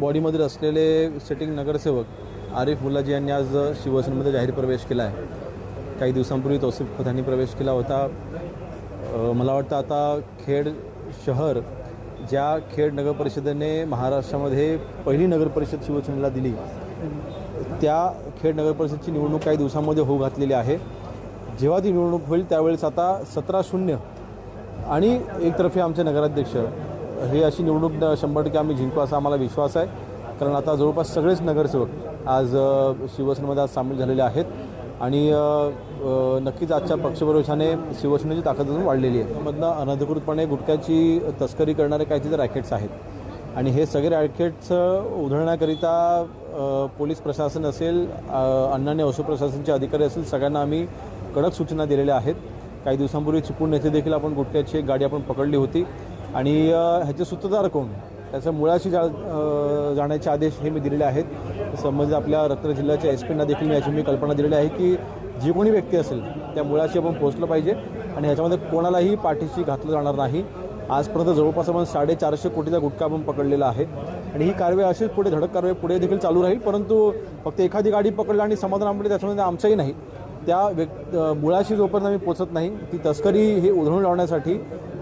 बॉडीमध्ये असलेले सेटिंग नगरसेवक आरिफ मुल्लाजी यांनी आज शिवसेनेमध्ये जाहीर प्रवेश केला आहे. काही दिवसांपूर्वी तौसिफ पठाणी प्रवेश केला होता. मला वाटतं आता खेड शहर ज्या खेड नगर परिषदेने महाराष्ट्रामध्ये पहिली नगरपरिषद शिवसेनेला दिली त्या खेड नगर परिषदची निवडणूक काही दिवसांमध्ये होऊ घातलेली आहे. जेव्हा ती निवडणूक होईल त्यावेळेस आता सतरा शून्य आणि एकतर्फे आमचे नगराध्यक्ष हे अशी निवडणूक शंभर टक्के आम्ही जिंकू असा आम्हाला विश्वास आहे. कारण आता जवळपास सगळेच नगरसेवक आज शिवसेनेमध्ये आज सामील झालेले आहेत. आणि नक्कीच आजच्या पक्षप्रवेशाने शिवसेनेची ताकद अजून वाढलेली आहे. मधनं अनधिकृतपणे गुटख्याची तस्करी करणारे काही तिथे रॅकेट्स आहेत. आणि हे सगळे रॅकेट्स उधळण्याकरिता पोलीस प्रशासन असेल अन्न आणि औषध प्रशासनचे अधिकारी असेल सगळ्यांना आम्ही कडक सूचना दिलेल्या आहेत. काही दिवसांपूर्वी चिपळूण येथे देखील आपण गुटख्याची एक गाडी आपण पकडली होती. आणि ह्याचे सूत्रधार कोण? त्याच्या मुळाशी जा जाण्याचे आदेश हे मी दिलेले आहेत. संबंधित आपल्या रत्न जिल्ह्याच्या एस पींना देखील मी याची मी कल्पना दिलेली आहे की जी कोणी व्यक्ती असेल त्या मुळाशी आपण पोहोचलं पाहिजे आणि ह्याच्यामध्ये कोणालाही पाठीशी घातलं जाणार नाही. आजपर्यंत जवळपास आपण साडेचारशे कोटीचा गुटखा आपण पकडलेला आहे. आणि ही कारवाई अशीच पुढे धडक कारवाई पुढे देखील चालू राहील परंतु फक्त एखादी गाडी पकडली आणि समाधान आपले त्याच्यामध्ये आमचंही नाही. त्या व्यक् मुळाशी जोपर्यंत आम्ही पोचत नाही ती तस्करी हे उधळून लावण्यासाठी